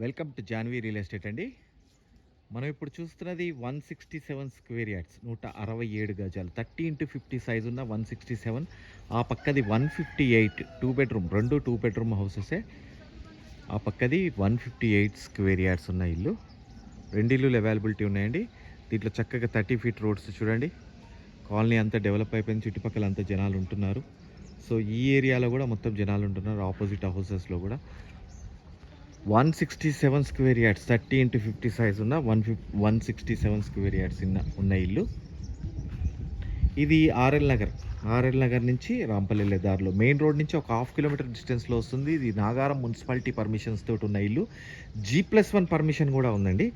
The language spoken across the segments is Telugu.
Welcome to Janvi real estate అండి. మనం ఇప్పుడు చూస్తున్నది one sixty seven square yards నూట అరవై ఏడు గజాలు. థర్టీ ఇంటూ ఫిఫ్టీ సైజ్ ఉన్న వన్ సిక్స్టీ సెవెన్ ఆ పక్కది one fifty eight two bedroom రెండు టూ బెడ్రూమ్ హౌసెసే ఆ పక్కది one fifty eight square yards ఉన్న ఇల్లు. రెండు ఇల్లులు అవైలబిలిటీ ఉన్నాయండి. దీంట్లో చక్కగా థర్టీ ఫీట్ రోడ్స్ చూడండి. కాలనీ అంతా డెవలప్ అయిపోయింది చుట్టుపక్కల అంతా జనాలు ఉంటున్నారు. సో ఈ ఏరియాలో కూడా మొత్తం జనాలు ఉంటున్నారు ఆపోజిట్ హౌసెస్లో కూడా. One sixty seven square yards thirty into fifty size ఉన్న వన్ ఫిఫ్ one sixty seven square yards ఉన్న ఉన్న ఇల్లు. ఇది ఆర్ఎల్ నగర్. ఆర్ఎల్ నగర్ నుంచి రాంపల్లి వెళ్ళే దారిలో. మెయిన్ రోడ్ నుంచి ఒక హాఫ్ కిలోమీటర్ డిస్టెన్స్లో వస్తుంది. ఇది నాగారం మున్సిపాలిటీ పర్మిషన్స్ తోటి ఉన్న ఇల్లు. జీ ప్లస్ వన్ పర్మిషన్ కూడా ఉందండి.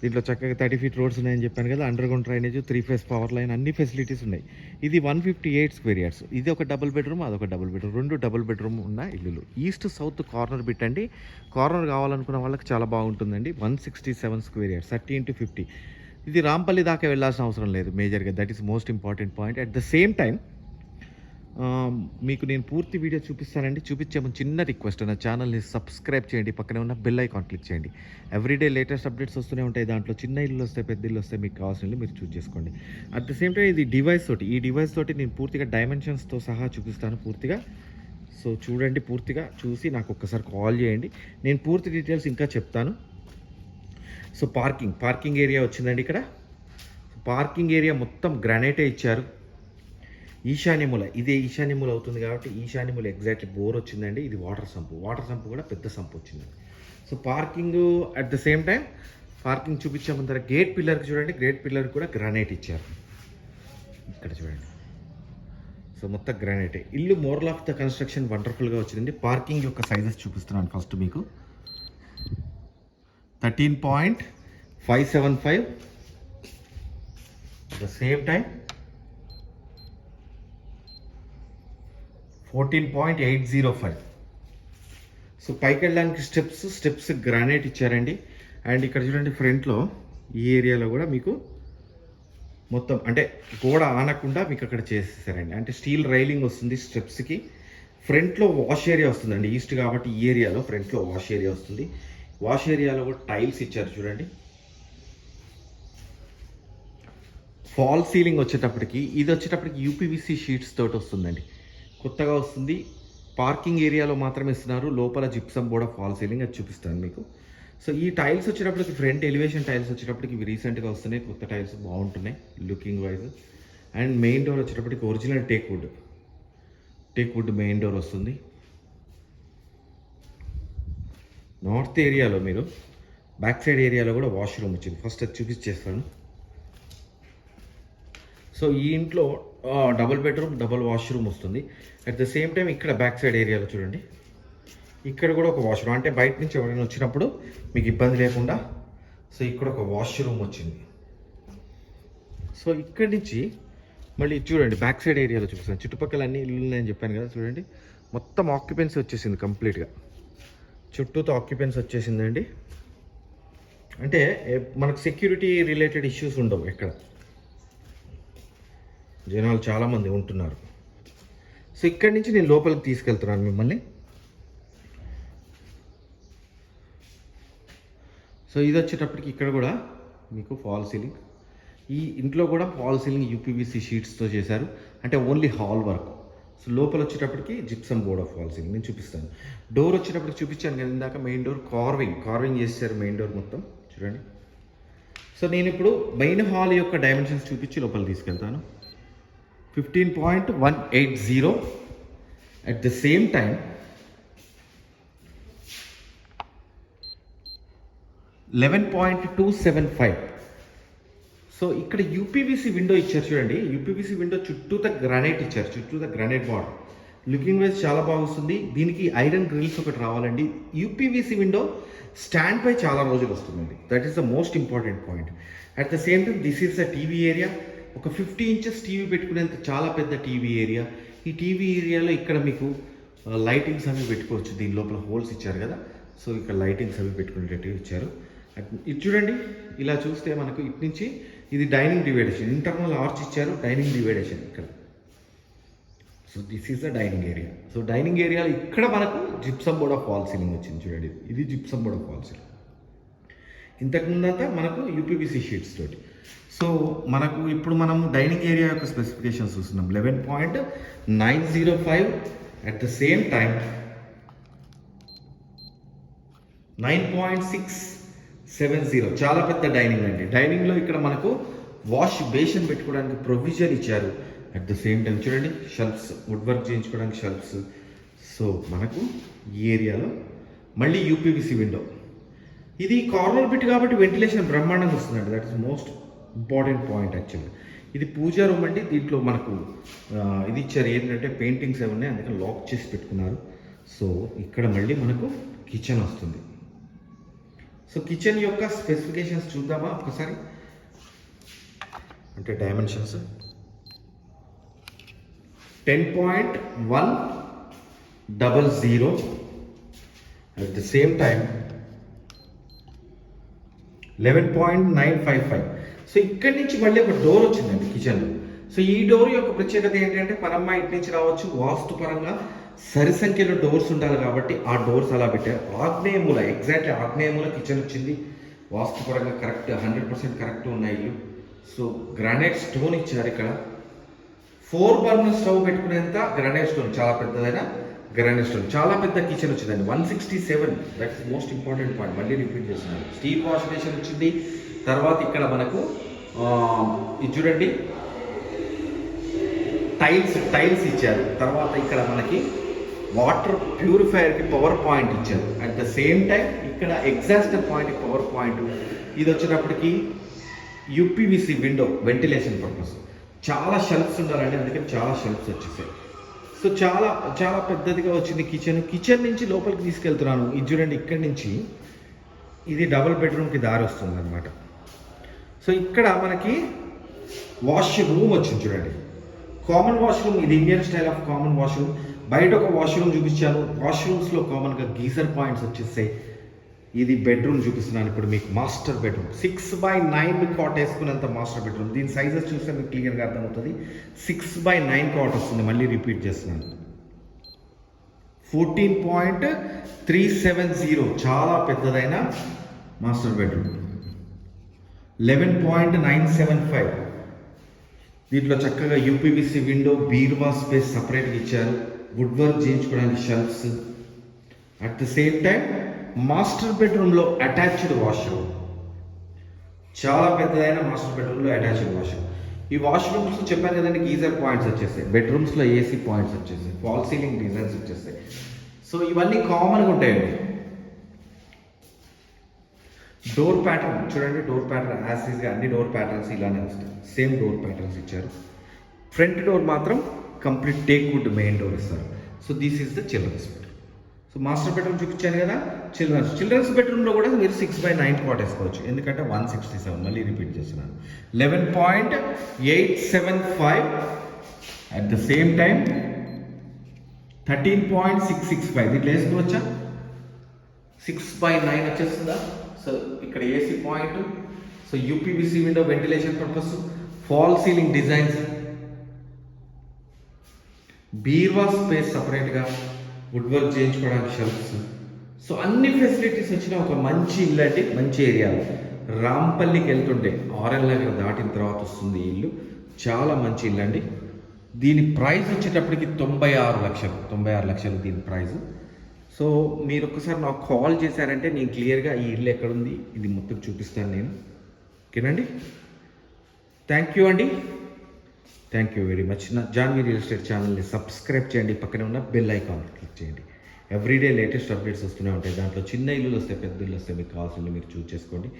దీంట్లో చక్కగా థర్టీ ఫీట్ రోడ్స్ ఉన్నాయని చెప్పాను కదా under ground drainage three phase power line అన్ని ఫెసిలిటీస్ ఉన్నాయి. ఇది one fifty eight square yards ఇది ఒక డబుల్ బెడ్రూమ్ అదొక డబుల్ బెడ్రూమ్ రెండు డబుల్ బెడ్రూమ్ ఉన్న ఇల్లులు. ఈస్ట్ సౌత్ కార్నర్ బిట్ అండి కార్నర్ కావాలనుకున్న వాళ్ళకి చాలా బాగుంటుందండి. One sixty seven square yards thirty into fifty ఇది రాంపల్లి దాకా వెళ్ళాల్సిన అవసరం లేదు. మేజర్గా that is most important point at the same time మీకు నేను పూర్తి వీడియో చూపిస్తానండి. చూపించే ముందు చిన్న రిక్వెస్ట్ నా ఛానల్ని సబ్స్క్రైబ్ చేయండి. పక్కనే ఉన్న బెల్ ఐకాన్ క్లిక్ చేయండి. ఎవ్రీడే లేటెస్ట్ అప్డేట్స్ వస్తూనే ఉంటాయి దాంట్లో. చిన్న ఇల్లు వస్తాయి పెద్ద ఇల్లు వస్తాయి మీకు కావాల్సిన ఇల్లు మీరు చూస్ చేసుకోండి. అట్ ద సేమ్ టైం ఇది డివైస్ తోటి ఈ డివైస్ తోటి నేను పూర్తిగా డైమెన్షన్స్తో సహా చూపిస్తాను పూర్తిగా. సో చూడండి పూర్తిగా. చూసి నాకు ఒక్కసారి కాల్ చేయండి. నేను పూర్తి డీటెయిల్స్ ఇంకా చెప్తాను. సో పార్కింగ్ పార్కింగ్ ఏరియా వచ్చిందండి ఇక్కడ. పార్కింగ్ ఏరియా మొత్తం గ్రానైటే ఇచ్చారు. ఈశాన్యముల ఇదే ఈశాన్యముల అవుతుంది కాబట్టి ఈశాన్యముల ఎగ్జాక్ట్లీ బోర్ వచ్చిందండి. ఇది వాటర్ సంపు వాటర్ సంపు కూడా పెద్ద సంపు వచ్చిందండి. So parking at the same time parking చూపించాము ముందర గేట్ పిల్లర్కి చూడండి. గేట్ పిల్లర్ కూడా గ్రానైట్ ఇచ్చారు. ఇక్కడ చూడండి. సో మొత్తం గ్రానైటే ఇల్లు మోరల్ ఆఫ్ ద కన్స్ట్రక్షన్ వండర్ఫుల్గా వచ్చిందండి. పార్కింగ్ యొక్క సైజెస్ చూపిస్తున్నాను ఫస్ట్ మీకు. Thirteen point five seven five the same time fourteen point eight zero five so పైకి వెళ్ళడానికి స్టెప్స్ స్టెప్స్ గ్రానైట్ ఇచ్చారండి. అండ్ ఇక్కడ చూడండి ఫ్రంట్లో ఈ ఏరియాలో కూడా మీకు మొత్తం అంటే గోడ ఆనకుండా మీకు అక్కడ చేసేసారండి. అంటే స్టీల్ రైలింగ్ వస్తుంది స్టెప్స్కి ఫ్రంట్లో వాష్ ఏరియా వస్తుందండి. ఈస్ట్ కాబట్టి ఈ ఏరియాలో ఫ్రంట్లో వాష్ ఏరియా వస్తుంది. వాష్ ఏరియాలో కూడా టైల్స్ ఇచ్చారు చూడండి. ఫాల్ సీలింగ్ వచ్చేటప్పటికి ఇది వచ్చేటప్పటికి యూపీవీసీ షీట్స్ తోటి వస్తుందండి. కొత్తగా వస్తుంది. పార్కింగ్ ఏరియాలో మాత్రమే ఇస్తున్నారు. లోపల జిప్సమ్ కూడా ఫాల్ సీలింగ్ అది చూపిస్తాను మీకు. సో ఈ టైల్స్ వచ్చేటప్పటికి ఫ్రంట్ ఎలివేషన్ టైల్స్ వచ్చేటప్పటికి ఇవి రీసెంట్గా వస్తున్నాయి. కొత్త టైల్స్ బాగుంటున్నాయి looking wise. And main door వచ్చేటప్పటికి original teak wood. Teak wood main door వస్తుంది. నార్త్ ఏరియాలో మీరు బ్యాక్ సైడ్ ఏరియాలో కూడా వాష్రూమ్ వచ్చింది. ఫస్ట్ అది చూపించేస్తాను. సో ఈ ఇంట్లో డబుల్ బెడ్రూమ్ డబుల్ వాష్రూమ్ వస్తుంది. అట్ ద సేమ్ టైం ఇక్కడ బ్యాక్ సైడ్ ఏరియాలో చూడండి. ఇక్కడ కూడా ఒక వాష్రూమ్ అంటే బయట నుంచి ఎవరైనా వచ్చినప్పుడు మీకు ఇబ్బంది లేకుండా సో ఇక్కడ ఒక వాష్రూమ్ వచ్చింది. సో ఇక్కడి నుంచి మళ్ళీ చూడండి బ్యాక్ సైడ్ ఏరియాలో చూపిస్తాను. చుట్టుపక్కల అన్ని ఇల్లు ఉన్నాయని చెప్పాను కదా చూడండి. మొత్తం ఆక్యుపెన్సీ వచ్చేసింది కంప్లీట్గా చుట్టూతో ఆక్యుపెన్సీ వచ్చేసిందండి. అంటే మనకు సెక్యూరిటీ రిలేటెడ్ ఇష్యూస్ ఉండవు ఎక్కడ. జనాలు చాలామంది ఉంటున్నారు. సో ఇక్కడి నుంచి నేను లోపలికి తీసుకెళ్తున్నాను మిమ్మల్ని. సో ఇది వచ్చేటప్పటికి ఇక్కడ కూడా మీకు ఫాల్ సీలింగ్. ఈ ఇంట్లో కూడా ఫాల్ సీలింగ్ యూపీవీసీ షీట్స్తో చేశారు. అంటే ఓన్లీ హాల్ వర్క్. సో లోపల వచ్చేటప్పటికి gypsum board of fall ceiling. నేను చూపిస్తాను. డోర్ వచ్చేటప్పటికి చూపించాను కదా ఇందాక. Main door carving. కార్వింగ్ చేశారు మెయిన్ డోర్ మొత్తం. చూడండి. సో నేను ఇప్పుడు మెయిన్ హాల్ యొక్క డైమెన్షన్స్ చూపించి లోపల తీసుకెళ్తాను. Fifteen point one eight zero at the same time eleven point two seven five so ఇక్కడ యూపీవీసీ విండో ఇచ్చారు చూడండి యూపీవీసీ విండో చుట్టూత గ్రానైట్ ఇచ్చారు చుట్టూత గ్రానైట్ బార్డర్ లుకింగ్ వైజ్ చాలా బాగుంది దీనికి ఐరన్ గ్రిల్స్ ఒకటి రావాలండి యూపీవీసీ విండో స్టాండ్ పై చాలా రోజులు వస్తుందండి that is the most important point at the same time this is the TV area ఒక ఫిఫ్టీ ఇంచెస్ టీవీ పెట్టుకునేంత చాలా పెద్ద టీవీ ఏరియా ఈ టీవీ ఏరియాలో ఇక్కడ మీకు లైటింగ్స్ అవి పెట్టుకోవచ్చు. దీని లోపల హోల్స్ ఇచ్చారు కదా. సో ఇక్కడ లైటింగ్స్ అవి పెట్టుకునేటట్టు ఇచ్చారు. ఇది చూడండి. ఇలా చూస్తే మనకు ఇటు నుంచి ఇది డైనింగ్ డివైడేషన్ ఇంటర్నల్ ఆర్చ్ ఇచ్చారు డైనింగ్ డివైడేషన్ ఇక్కడ. So this is the dining area so dining ఏరియాలో ఇక్కడ మనకు gypsum board of wall ceiling వచ్చింది చూడండి. ఇది gypsum board of wall ceiling ఇంతకుముందంతా మనకు యూపీబీసీ షీట్స్ తోటి. సో మనకు ఇప్పుడు మనం డైనింగ్ ఏరియా యొక్క స్పెసిఫికేషన్స్ చూస్తున్నాం. Eleven point nine zero five at the same time nine point six seven zero చాలా పెద్ద డైనింగ్ అండి. డైనింగ్లో ఇక్కడ మనకు వాష్ బేషన్ పెట్టుకోవడానికి ప్రొవిజన్ ఇచ్చారు. అట్ ద సేమ్ టైం చూడండి షెల్ఫ్స్ వుడ్ వర్క్ చేయించుకోవడానికి షెల్ఫ్స్ సో మనకు ఈ ఏరియాలో మళ్ళీ యూపీవీసీ విండో ఇది కార్నర్ బిట్ కాబట్టి వెంటిలేషన్ బ్రహ్మాండంగా వస్తుందండి. That is most important point actually ఇది పూజా రూమ్ అండి. దీంట్లో మనకు ఇది ఇచ్చారు. ఏంటంటే పెయింటింగ్స్ అవి ఉన్నాయి అందుకని లాక్ చేసి పెట్టుకున్నారు. సో ఇక్కడ మళ్ళీ మనకు కిచెన్ వస్తుంది. సో కిచెన్ యొక్క స్పెసిఫికేషన్స్ చూద్దామా ఒకసారి? అంటే dimensions ten point one double zero at the same time eleven point nine five five so ఇక్కడి నుంచి మళ్ళీ ఒక డోర్ వచ్చిందండి కిచెన్లో సో ఈ డోర్ యొక్క ప్రత్యేకత ఏంటంటే పనమ్మ ఇటు నుంచి రావచ్చు వాస్తు పరంగా సరి సంఖ్యలో డోర్స్ ఉండాలి కాబట్టి ఆ డోర్స్ అలా పెట్టారు. ఆగ్నేయమూల ఎగ్జాక్ట్లీ ఆగ్నేయమూల కిచెన్ వచ్చింది. వాస్తు పరంగా కరెక్ట్ హండ్రెడ్ పర్సెంట్ కరెక్ట్ ఉన్నాయి ఇల్లు. సో గ్రానైట్ స్టోన్ ఇచ్చారు ఇక్కడ. ఫోర్ బర్నర్ స్టవ్ పెట్టుకునేంత గ్రానైట్ స్టోన్ చాలా పెద్దదైన గ్రానైట్ స్టోన్ చాలా పెద్ద కిచెన్ వచ్చిందండి. One sixty seven that's most important point మళ్ళీ రిపీట్ చేస్తున్నాను. స్టీల్ వాష్ బేసిన్ వచ్చింది. తర్వాత ఇక్కడ మనకు ఇది చూడండి. టైల్స్ టైల్స్ ఇచ్చారు. తర్వాత ఇక్కడ మనకి వాటర్ ప్యూరిఫైయర్కి పవర్ పాయింట్ ఇచ్చారు. అట్ ద సేమ్ టైం ఇక్కడ ఎగ్జాస్ట్ పాయింట్ పవర్ పాయింట్ ఇది వచ్చేటప్పటికి యూపీవీసీ విండో వెంటిలేషన్ పర్పస్ చాలా షెల్ఫ్స్ ఉండాలండి అందుకని చాలా షెల్ఫ్స్ వచ్చేసాయి. సో చాలా చాలా పెద్దదిగా వచ్చింది కిచెన్. కిచెన్ నుంచి లోపలికి తీసుకెళ్తున్నాను. ఇది చూడండి ఇక్కడి నుంచి ఇది డబుల్ బెడ్రూమ్కి దారి వస్తుంది అనమాట సో ఇక్కడ మనకి వాష్ రూమ్ వచ్చింది చూడండి. కామన్ వాష్రూమ్ ఇది Indian style of common washroom. బయట ఒక వాష్రూమ్ చూపించాను. వాష్రూమ్స్లో కామన్గా గీజర్ పాయింట్స్ వచ్చేస్తాయి ఇది బెడ్రూమ్ చూపిస్తున్నాను ఇప్పుడు మీకు master bedroom six by nine cot వేసుకున్నంత master bedroom దీని సైజెస్ చూస్తే మీకు క్లియర్గా అర్థమవుతుంది. సిక్స్ బై నైన్ కాట్ వస్తుంది మళ్ళీ రిపీట్ చేస్తున్నాను. Fourteen point three seven zero చాలా పెద్దదైన master bedroom eleven point nine seven five దీంట్లో చక్కగా యూపీవీసీ విండో బీరువా స్పేస్ సపరేట్గా ఇచ్చారు. వుడ్ వర్క్ చేయించుకోవడానికి shelves at the same time master బెడ్రూమ్లో అటాచ్డ్ వాష్రూమ్. చాలా పెద్దదైన మాస్టర్ బెడ్రూమ్లో అటాచ్డ్ వాష్రూమ్. ఈ వాష్రూమ్స్ చెప్పాను కదండి గీజర్ పాయింట్స్ వచ్చేస్తాయి. బెడ్రూమ్స్లో ఏసీ పాయింట్స్ వచ్చేస్తాయి. ఫాల్ సీలింగ్ డిజైన్స్ వచ్చేస్తాయి. సో ఇవన్నీ కామన్గా ఉంటాయండి. డోర్ ప్యాటర్న్ చూడండి డోర్ ప్యాటర్న్ యాజ్ ఈజ్గా అన్ని డోర్ ప్యాటర్న్స్ ఇలానే వస్తాయి. సేమ్ డోర్ ప్యాటర్న్స్ ఇచ్చారు. ఫ్రంట్ డోర్ మాత్రం complete teak wood main door ఇస్తారు. So this is the children's bedroom so master bedroom చూపించాను కదా చిల్డ్రన్స్ చిల్డ్రన్స్ బెడ్రూమ్లో కూడా మీరు సిక్స్ బై నైన్ కాట్ వేసుకోవచ్చు. ఎందుకంటే వన్ సిక్స్టీ సెవెన్ మళ్ళీ రిపీట్ చేస్తున్నాను. Eleven point eight seven five at the same time thirteen point six six five దీంట్లో వేసుకోవచ్చా సిక్స్ బై నైన్ వచ్చేస్తుందా? సో ఇక్కడ AC point so UPVC window ventilation purpose fall ceiling designs బీర్వా space సపరేట్గా వుడ్ వర్క్ చేయించుకోవడానికి షెల్ఫ్స్ సో అన్ని ఫెసిలిటీస్ వచ్చిన ఒక మంచి ఇల్లు అండి మంచి ఏరియాలో రాంపల్లికి వెళ్తుంటే ఆర్ఎల్ నగర్ దాటిన తర్వాత వస్తుంది ఇల్లు. చాలా మంచి ఇల్లు అండి. దీని ప్రైస్ వచ్చేటప్పటికి తొంభై ఆరు లక్షలు. తొంభై ఆరు లక్షలు దీని ప్రైస్ సో మీరు ఒక్కసారి నాకు కాల్ చేశారంటే నేను క్లియర్గా ఈ ఇల్లు ఎక్కడుంది ఇది మొత్తం చూపిస్తాను నేను. ఓకేనండి థ్యాంక్ యూ అండి. థ్యాంక్ యూ వెరీ మచ్ నా జాన్వీ రియల్ ఎస్టేట్ ఛానల్ని సబ్స్క్రైబ్ చేయండి. పక్కనే ఉన్న బెల్ ఐకాన్ క్లిక్ చేయండి. ఎవ్రీడే లేటెస్ట్ అప్డేట్స్ వస్తూనే ఉంటాయి. దాంట్లో చిన్న ఇల్లులు వస్తే పెద్ద ఇల్లు వస్తే మీకు కావాల్సింది మీరు చూస్ చేసుకోండి.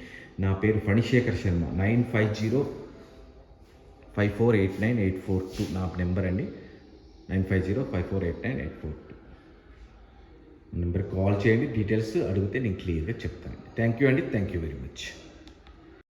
నా పేరు Phanishekhar Sharma. Nine five zero five four eight nine eight four two నా నెంబర్ అండి. Nine five zero five four eight nine eight four two number call చేయండి. డీటెయిల్స్ అడిగితే నేను క్లియర్గా చెప్తాను థ్యాంక్ యూ అండి. Thank you very much